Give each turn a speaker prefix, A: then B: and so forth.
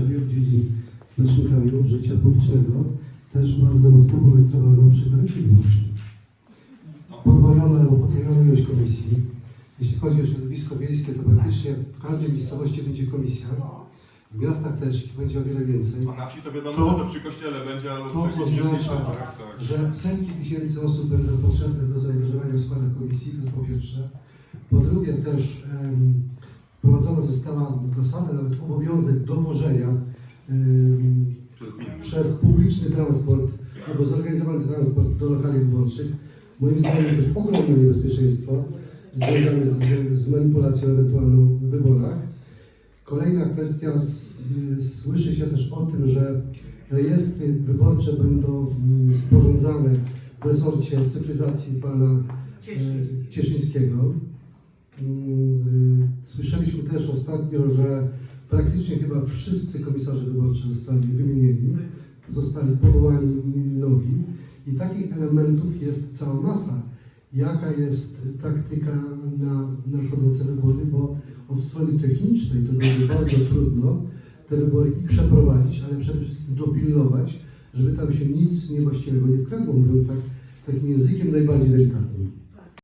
A: Warszawie, w dziedzin w naszym kraju życia publicznego też bardzo mocno porejestrowano przy kodeksie wyborczym. Podwojona albo potrojona ilość komisji. Jeśli chodzi o środowisko wiejskie, to praktycznie w każdej miejscowości będzie komisja. W miastach też ich będzie o wiele więcej.
B: A na wsi to wiadomo,
A: To-
B: że to przy kościele będzie, albo przy
A: oznacza,
B: tak, tak.
A: że setki tysięcy osób będą potrzebne do zaangażowania w skład komisji, to jest po pierwsze. Po drugie też wprowadzona została zasada, nawet obowiązek dowożenia em,
B: Przez
A: publiczny transport albo zorganizowany transport do lokali wyborczych. Moim zdaniem to jest ogromne niebezpieczeństwo związane z, z manipulacją ewentualną w wyborach. Kolejna kwestia, s- y, słyszy się też o tym, że rejestry wyborcze będą mm, sporządzane w resorcie cyfryzacji pana e, Cieszyńskiego. Ostatnio, że praktycznie chyba wszyscy komisarze wyborczy zostali wymienieni, zostali powołani nowi i takich elementów jest cała masa. Jaka jest taktyka na nadchodzące wybory, bo od strony technicznej to będzie bardzo trudno te wybory i przeprowadzić, ale przede wszystkim dopilnować, żeby tam się nic niewłaściwego nie wkradło, mówiąc tak takim językiem najbardziej delikatnym.